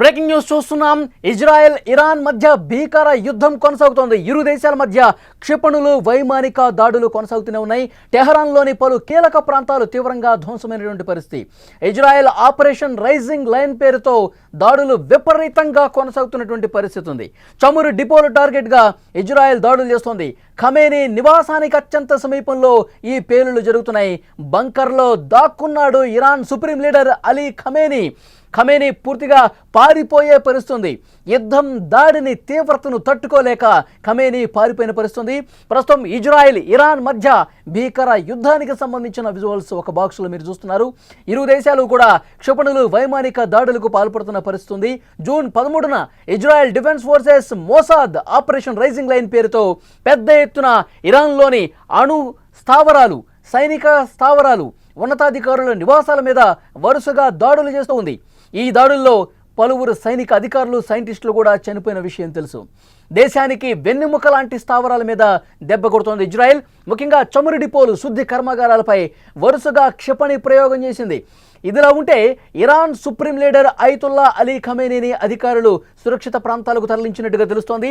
Breaking news చూస్తున్నాం. Israel Iran మధ్య భీకర యుద్ధం కొనసాగుతోంది. ఇరు దేశాల మధ్య క్షిపణులు వైమానిక దాడులు కొనసాగుతూనే ఉన్నాయి. టెహరాన్లోని పలు కీలక ప్రాంతాలు తీవ్రంగా ధ్వంసమైనటువంటి పరిస్థితి. ఇజ్రాయెల్ ఆపరేషన్ రైజింగ్ లైన్ పేరుతో దాడులు విపరీతంగా కొనసాగుతున్నటువంటి పరిస్థితి ఉంది. చమురు డిపోలు టార్గెట్గా ఇజ్రాయెల్ దాడులు చేస్తోంది. ఖమేనీ నివాసానికి అత్యంత సమీపంలో ఈ పేలుళ్ళు జరుగుతున్నాయి. బంకర్లో దాక్కున్నాడు Iran supreme leader Ali Khamenei. Khamenei పూర్తిగా పారిపోయే పరిస్థితుంది. యుద్ధం దాడిని తీవ్రతను తట్టుకోలేక ఖమేనీ పారిపోయిన పరిస్థితుంది. ప్రస్తుతం ఇజ్రాయెల్ ఇరాన్ మధ్య భీకర యుద్ధానికి సంబంధించిన విజువల్స్ ఒక బాక్స్లో మీరు చూస్తున్నారు. ఇరు దేశాలు కూడా క్షిపణులు వైమానిక దాడులకు పాల్పడుతున్న పరిస్థితుంది. జూన్ పదమూడున Israel defence forces Mossad operation rising lion పేరుతో పెద్ద ఎత్తున ఇరాన్లోని అణు స్థావరాలు సైనిక స్థావరాలు ఉన్నతాధికారుల నివాసాల మీద వరుసగా దాడులు చేస్తూ ఉంది ఈ దాడుల్లో పలువురు సైనిక అధికారులు సైంటిస్టులు కూడా చనిపోయిన విషయం తెలుసు. దేశానికి వెన్నెముక లాంటి స్థావరాల మీద దెబ్బ కొడుతోంది ఇజ్రాయెల్. ముఖ్యంగా చమురు డిపోలు శుద్ధి కర్మాగారాలపై వరుసగా క్షిపణి ప్రయోగం చేసింది. ఇదిలా ఉంటే Iran supreme leader Ayatollah Ali ఖమేనీని అధికారులు సురక్షిత ప్రాంతాలకు తరలించినట్టుగా తెలుస్తోంది.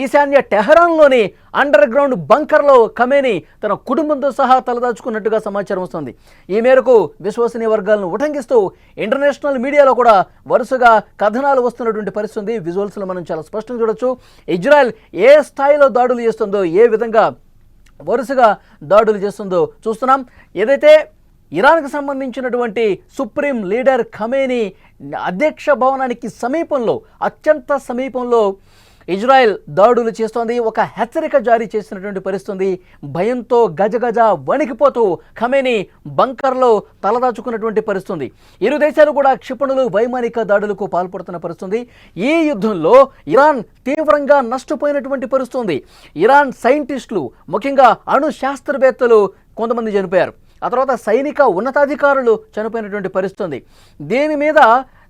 ఈశాన్య టెహరాన్లోని అండర్ గ్రౌండ్ బంకర్లో ఖమేనీ తన కుటుంబంతో సహా తలదాచుకున్నట్టుగా సమాచారం వస్తోంది. ఈ మేరకు విశ్వసనీయ వర్గాలను ఉటంకిస్తూ ఇంటర్నేషనల్ మీడియాలో కూడా వరుసగా కథనాలు వస్తున్నటువంటి పరిస్థితి ఉంది విజువల్స్లో మనం చాలా స్పష్టంగా చూడొచ్చు. ఇజ్రాయెల్ ఏ స్థాయిలో దాడులు చేస్తుందో ఏ విధంగా వరుసగా దాడులు చేస్తుందో చూస్తున్నాం. ఏదైతే ఇరాన్కు సంబంధించినటువంటి సుప్రీం లీడర్ ఖమేనీ అధ్యక్ష భవనానికి సమీపంలో అత్యంత సమీపంలో ఇజ్రాయెల్ దాడులు చేస్తోంది. ఒక హెచ్చరిక జారీ చేసినటువంటి పరిస్థితుంది. భయంతో గజగజ వణికిపోతూ ఖమేనీ బంకర్లో తలదాచుకున్నటువంటి పరిస్థితుంది. ఇరు దేశాలు కూడా క్షిపణులు వైమానిక దాడులకు పాల్పడుతున్న పరిస్థితుంది. ఈ యుద్ధంలో ఇరాన్ తీవ్రంగా నష్టపోయినటువంటి పరిస్థితుంది. ఇరాన్ సైంటిస్టులు ముఖ్యంగా అణు శాస్త్రవేత్తలు కొంతమంది చనిపోయారు. ఆ తర్వాత సైనిక ఉన్నతాధికారులు చనిపోయినటువంటి పరిస్థితి ఉంది దీని మీద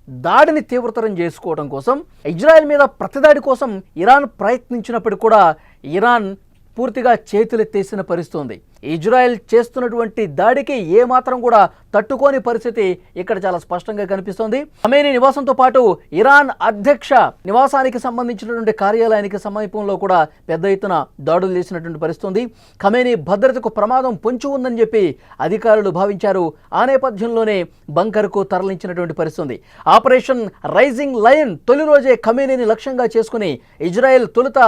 దాడిని తీవ్రతరం చేసుకోవడం కోసం ఇజ్రాయెల్ మీద ప్రతిదాడి కోసం ఇరాన్ ప్రయత్నించినప్పటికీ కూడా ఇరాన్ పూర్తిగా చేతులెత్తేసిన పరిస్థితి ఉంది ఇజ్రాయెల్ చేస్తున్నటువంటి దాడికి ఏ మాత్రం కూడా తట్టుకోని పరిస్థితి ఇక్కడ చాలా స్పష్టంగా కనిపిస్తోంది. అమేని నివాసంతో పాటు ఇరాన్ అధ్యక్ష నివాసానికి సంబంధించినటువంటి కార్యాలయానికి సమీపంలో కూడా పెద్ద ఎత్తున దాడులు చేసినటువంటి పరిస్థితుంది. ఖమేని భద్రతకు ప్రమాదం పొంచి ఉందని చెప్పి అధికారులు భావించారు. ఆ నేపథ్యంలోనే బంకర్కు తరలించినటువంటి పరిస్థితుంది. ఆపరేషన్ రైజింగ్ లయన్ తొలి రోజే ఖమేనీని లక్ష్యంగా చేసుకుని ఇజ్రాయెల్ తొలుత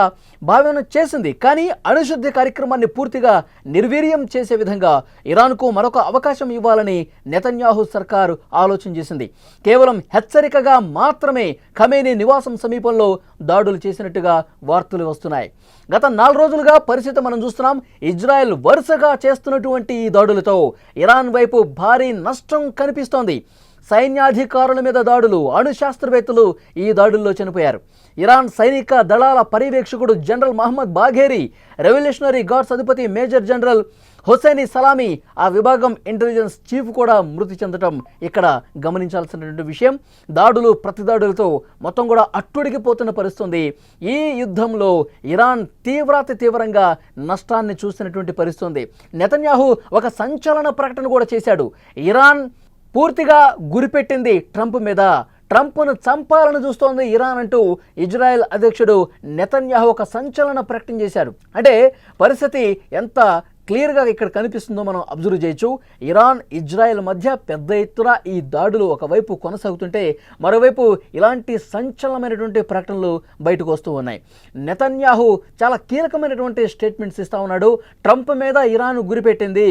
భావన చేసింది. కానీ అణుశుద్ధి కార్యక్రమాన్ని పూర్తిగా నిర్వీ నిర్వీర్యం చేసే విధంగా ఇరాన్కు మరొక అవకాశం ఇవ్వాలని నెతన్యాహు సర్కారు ఆలోచన చేసింది. కేవలం హెచ్చరికగా మాత్రమే ఖమేనీ నివాసం సమీపంలో దాడులు చేసినట్టుగా వార్తలు వస్తున్నాయి. గత నాలుగు రోజులుగా పరిస్థితి మనం చూస్తున్నాం. ఇజ్రాయెల్ వరుసగా చేస్తున్నటువంటి ఈ దాడులతో ఇరాన్ వైపు భారీ నష్టం కనిపిస్తోంది. సైన్యాధికారుల మీద దాడులు. అణు శాస్త్రవేత్తలు ఈ దాడుల్లో చనిపోయారు. ఇరాన్ సైనిక దళాల పర్యవేక్షకుడు general Mohammad Bagheri revolutionary guards అధిపతి మేజర్ జనరల్ హుసేని సలామీ ఆ విభాగం ఇంటెలిజెన్స్ చీఫ్ కూడా మృతి చెందడం ఇక్కడ గమనించాల్సినటువంటి విషయం. దాడులు ప్రతిదాడులతో మొత్తం కూడా అట్టుడిగిపోతున్న పరిస్థితుంది. ఈ యుద్ధంలో ఇరాన్ తీవ్రాతి తీవ్రంగా నష్టాన్ని చూసినటువంటి పరిస్థితుంది. నెతన్యాహు ఒక సంచలన ప్రకటన కూడా చేశాడు. ఇరాన్ పూర్తిగా గురిపెట్టింది ట్రంప్ మీద. ట్రంప్ను చంపాలని చూస్తోంది ఇరాన్ అంటూ ఇజ్రాయెల్ అధ్యక్షుడు నెతన్యాహు ఒక సంచలన ప్రకటన చేశాడు అంటే పరిస్థితి ఎంత క్లియర్గా ఇక్కడ కనిపిస్తుందో మనం అబ్జర్వ్ చేయొచ్చు. ఇరాన్ ఇజ్రాయెల్ మధ్య పెద్ద ఎత్తున ఈ దాడులు ఒకవైపు కొనసాగుతుంటే మరోవైపు ఇలాంటి సంచలనమైనటువంటి ప్రకటనలు బయటకు వస్తూ ఉన్నాయి. నెతన్యాహు చాలా కీలకమైనటువంటి స్టేట్మెంట్స్ ఇస్తా ఉన్నాడు. ట్రంప్ మీద ఇరాన్ గురిపెట్టింది.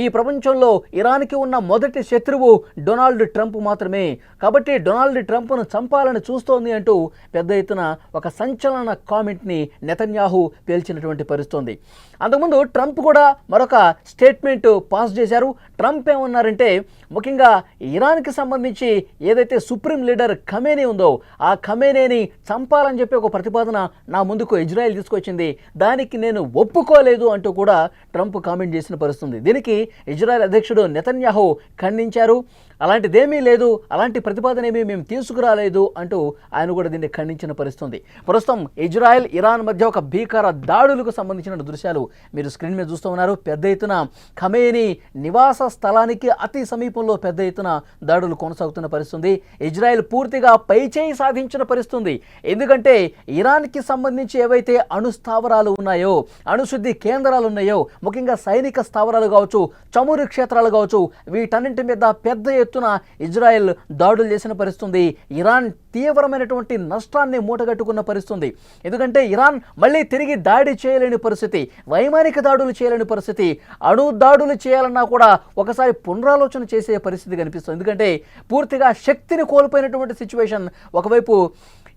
ఈ ప్రపంచంలో ఇరాన్కి ఉన్న మొదటి శత్రువు డొనాల్డ్ ట్రంప్ మాత్రమే. కాబట్టి డొనాల్డ్ ట్రంప్ను చంపాలని చూస్తోంది అంటూ పెద్ద ఎత్తున ఒక సంచలన కామెంట్ని నెతన్యాహు పేల్చినటువంటి పరిస్థితుంది అంతకుముందు ట్రంప్ కూడా మరొక స్టేట్మెంట్ పాస్ చేశారు. ట్రంప్ ఏమన్నారంటే ముఖ్యంగా ఇరాన్కి సంబంధించి ఏదైతే సుప్రీం లీడర్ ఖమేనీ ఉందో ఆ ఖమేనేని చంపాలని చెప్పి ఒక ప్రతిపాదన నా ముందుకు ఇజ్రాయెల్ తీసుకొచ్చింది. దానికి నేను ఒప్పుకోలేదు అంటూ కూడా ట్రంప్ కామెంట్ చేసిన పరిస్థితుంది. దీనికి ఇజ్రాయెల్ అధ్యక్షుడు నెతన్యాహు ఖండించారు. అలాంటిదేమీ లేదు అలాంటి ప్రతిపాదన ఏమీ మేము తీసుకురాలేదు అంటూ ఆయన కూడా దీన్ని ఖండించిన పరిస్థితుంది. ప్రస్తుతం ఇజ్రాయెల్ ఇరాన్ మధ్య ఒక భీకర దాడులకు సంబంధించిన దృశ్యాలు మీరు స్క్రీన్ మీద చూస్తూ ఉన్నారు. పెద్ద ఎత్తున ఖమేని నివాస స్థలానికి అతి సమీపంలో పెద్ద ఎత్తున దాడులు కొనసాగుతున్న పరిస్థితుంది. ఇజ్రాయెల్ పూర్తిగా పైచేయి సాధించిన పరిస్థితుంది. ఎందుకంటే ఇరాన్కి సంబంధించి ఏవైతే అణు స్థావరాలు ఉన్నాయో అణుశుద్ధి కేంద్రాలు ఉన్నాయో ముఖ్యంగా సైనిక స్థావరాలు కావచ్చు చమురు క్షేత్రాలు కావచ్చు వీటన్నింటి మీద పెద్ద ఎత్తున ఇజ్రాయెల్ దాడులు చేసిన పరిస్థితుంది. ఇరాన్ తీవ్రమైనటువంటి నష్టాన్ని మూటగట్టుకున్న పరిస్థితుంది. ఎందుకంటే ఇరాన్ మళ్ళీ తిరిగి దాడి చేయలేని పరిస్థితి వైమానిక దాడులు చేయలేని పరిస్థితి అణు దాడులు చేయాలన్నా కూడా ఒకసారి పునరాలోచన చేసే పరిస్థితి కనిపిస్తుంది. ఎందుకంటే పూర్తిగా శక్తిని కోల్పోయినటువంటి సిచ్యువేషన్ ఒకవైపు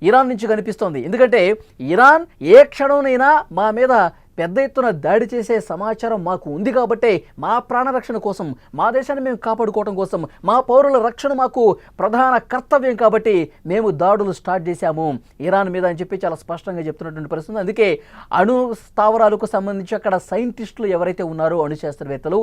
ఇరాన్ నుంచి కనిపిస్తోంది. ఎందుకంటే ఇరాన్ ఏ క్షణంనైనా మా మీద పెద్ద ఎత్తున దాడి చేసే సమాచారం మాకు ఉంది కాబట్టే మా ప్రాణరక్షణ కోసం మా దేశాన్ని మేము కాపాడుకోవడం కోసం మా పౌరుల రక్షణ మాకు ప్రధాన కర్తవ్యం కాబట్టి మేము దాడులు స్టార్ట్ చేశాము. ఇరాన్ మీద అని చెప్పి చాలా స్పష్టంగా చెప్తున్నటువంటి పరిస్థితి అందుకే అణు స్థావరాలకు సంబంధించి అక్కడ సైంటిస్టులు ఎవరైతే ఉన్నారో అణు శాస్త్రవేత్తలు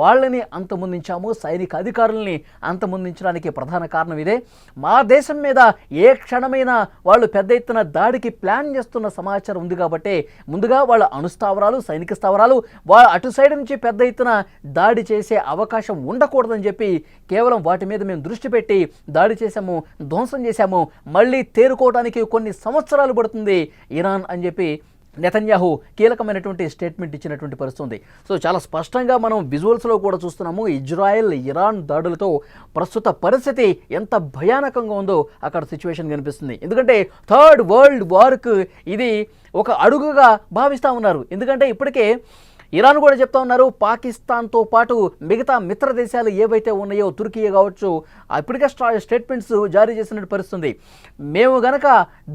వాళ్ళని అంతమొందించాము. సైనిక అధికారుల్ని అంతమొందించడానికి ప్రధాన కారణం ఇదే. మా దేశం మీద ఏ క్షణమైనా వాళ్ళు పెద్ద ఎత్తున దాడికి ప్లాన్ చేస్తున్న సమాచారం ఉంది కాబట్టి ముందుగా వాళ్ళ అణు స్థావరాలు సైనిక స్థావరాలు వా అటు సైడ్ నుంచి పెద్ద ఎత్తున దాడి చేసే అవకాశం ఉండకూడదని చెప్పి కేవలం వాటి మీద మేము దృష్టి పెట్టి దాడి చేశాము ధ్వంసం చేశాము మళ్ళీ తేరుకోవడానికి కొన్ని సంవత్సరాలు పడుతుంది ఇరాన్ అని చెప్పి నెతన్యాహు కీలకమైనటువంటి స్టేట్మెంట్ ఇచ్చినటువంటి పరిస్థితి సో చాలా స్పష్టంగా మనం విజువల్స్లో కూడా చూస్తున్నాము ఇజ్రాయెల్ ఇరాన్ దాడులతో ప్రస్తుత పరిస్థితి ఎంత భయానకంగా ఉందో అక్కడ సిచ్యువేషన్ కనిపిస్తుంది. ఎందుకంటే థర్డ్ వరల్డ్ వార్కు ఇది ఒక అడుగుగా భావిస్తూ ఉన్నారు. ఎందుకంటే ఇప్పటికే ఇరాన్ కూడా చెప్తా ఉన్నారు పాకిస్తాన్తో పాటు మిగతా మిత్ర దేశాలు ఏవైతే ఉన్నాయో తుర్కీ కావచ్చు ఇప్పటికే స్టా స్టేట్మెంట్స్ జారీ చేసినట్టు పరిస్థితుంది. మేము గనక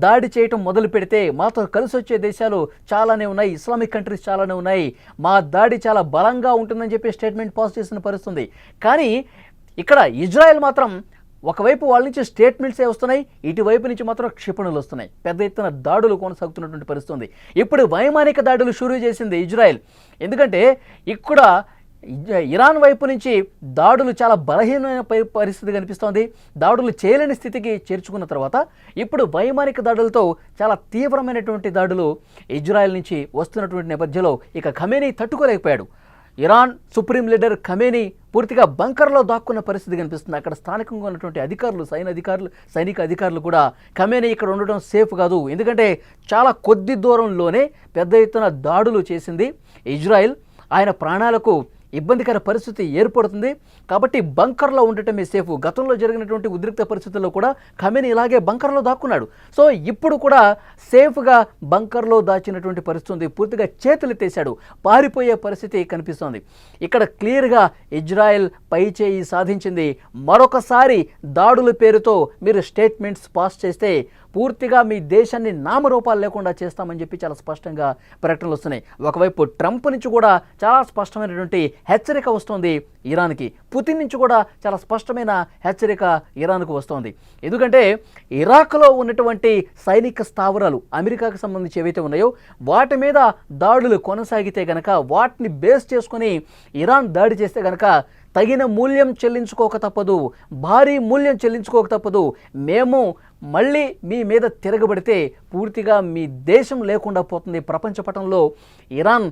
దాడి చేయటం మొదలు పెడితే మాతో కలిసి వచ్చే దేశాలు చాలానే ఉన్నాయి ఇస్లామిక్ కంట్రీస్ చాలానే ఉన్నాయి. మా దాడి చాలా బలంగా ఉంటుందని చెప్పి స్టేట్మెంట్ పాస్ చేసిన పరిస్థితుంది. కానీ ఇక్కడ ఇజ్రాయెల్ మాత్రం ఒకవైపు వాళ్ళ నుంచి స్టేట్మెంట్స్ వస్తున్నాయి ఇటువైపు నుంచి మాత్రం క్షిపణులు వస్తున్నాయి. పెద్ద ఎత్తున దాడులు కొనసాగుతున్నటువంటి పరిస్థితుంది. ఇప్పుడు వైమానిక దాడులు షురూ చేసింది ఇజ్రాయెల్. ఎందుకంటే ఇక్కడ ఇరాన్ వైపు నుంచి దాడులు చాలా బలహీనమైన పరిస్థితి కనిపిస్తోంది. దాడులు చేయలేని స్థితికి చేర్చుకున్న తర్వాత ఇప్పుడు వైమానిక దాడులతో చాలా తీవ్రమైనటువంటి దాడులు ఇజ్రాయెల్ నుంచి వస్తున్నటువంటి నేపథ్యంలో ఇక ఖమేనీ తట్టుకోలేకపోయాడు. ఇరాన్ సుప్రీం లీడర్ ఖమేని పూర్తిగా బంకర్లో దాక్కున్న పరిస్థితి కనిపిస్తుంది. అక్కడ స్థానికంగా ఉన్నటువంటి అధికారులు సైన్య అధికారులు సైనిక అధికారులు కూడా ఖమేని ఇక్కడ ఉండడం సేఫ్ కాదు. ఎందుకంటే చాలా కొద్ది దూరంలోనే పెద్ద ఎత్తున దాడులు చేసింది ఇజ్రాయెల్. ఆయన ప్రాణాలకు ఇబ్బందికర పరిస్థితి ఏర్పడుతుంది. కాబట్టి బంకర్లో ఉండటమే సేఫ్ గతంలో జరిగినటువంటి ఉద్రిక్త పరిస్థితుల్లో కూడా ఖమేని ఇలాగే బంకర్లో దాక్కున్నాడు. సో ఇప్పుడు కూడా సేఫ్గా బంకర్లో దాచినటువంటి పరిస్థితి ఉంది పూర్తిగా తీశాడు పారిపోయే పరిస్థితి కనిపిస్తోంది. ఇక్కడ క్లియర్గా ఇజ్రాయెల్ పై చేయి సాధించింది. మరొకసారి దాడుల పేరుతో మీరు స్టేట్మెంట్స్ పాస్ చేస్తే పూర్తిగా మీ దేశాన్ని నామరూపాలు లేకుండా చేస్తామని చెప్పి చాలా స్పష్టంగా ప్రకటనలు వస్తున్నాయి. ఒకవైపు ట్రంప్ నుంచి కూడా చాలా స్పష్టమైనటువంటి హెచ్చరిక వస్తుంది ఇరాన్కి. పుతిన్ నుంచి కూడా చాలా స్పష్టమైన హెచ్చరిక ఇరాన్కు వస్తోంది. ఎందుకంటే ఇరాక్లో ఉన్నటువంటి సైనిక స్థావరాలు అమెరికాకు సంబంధించి ఏవైతే ఉన్నాయో వాటి మీద దాడులు కొనసాగితే గనక వాటిని బేస్ చేసుకొని ఇరాన్ దాడి చేస్తే గనక తగిన మూల్యం చెల్లించుకోక తప్పదు భారీ మూల్యం చెల్లించుకోక తప్పదు. మేము మళ్ళీ మీ మీద తిరగబడితే పూర్తిగా మీ దేశం లేకుండా పోతుంది ప్రపంచ పటంలో ఇరాన్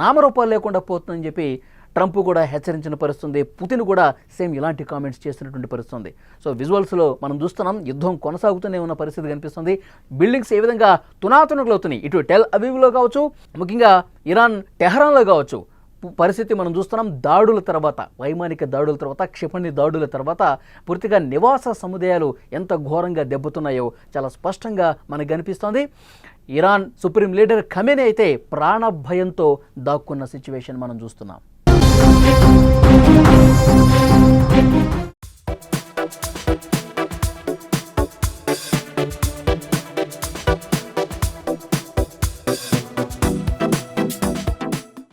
నామరూపాలు లేకుండా పోతుందని చెప్పి ట్రంప్ కూడా హెచ్చరించిన పరిస్థితుంది పుతిన్ కూడా సేమ్ ఇలాంటి కామెంట్స్ చేసినటువంటి పరిస్థితుంది. సో విజువల్స్లో మనం చూస్తున్నాం యుద్ధం కొనసాగుతూనే ఉన్న పరిస్థితి కనిపిస్తుంది. బిల్డింగ్స్ ఏ విధంగా తునాతునకలవుతున్నాయి ఇటు టెల్ అవీవ్లో కావచ్చు ముఖ్యంగా ఇరాన్ టెహరాన్లో కావచ్చు. పరిస్థితి మనం చూస్తున్నాం దాడుల తర్వాత వైమానిక దాడుల తర్వాత క్షిపణి దాడుల తర్వాత పూర్తిగా నివాస సముదాయాలు ఎంత ఘోరంగా దెబ్బతున్నాయో చాలా స్పష్టంగా మనకు కనిపిస్తోంది. ఇరాన్ సుప్రీం లీడర్ ఖమేని అయితే ప్రాణభయంతో దాక్కున్న సిచ్యువేషన్ మనం చూస్తున్నాం.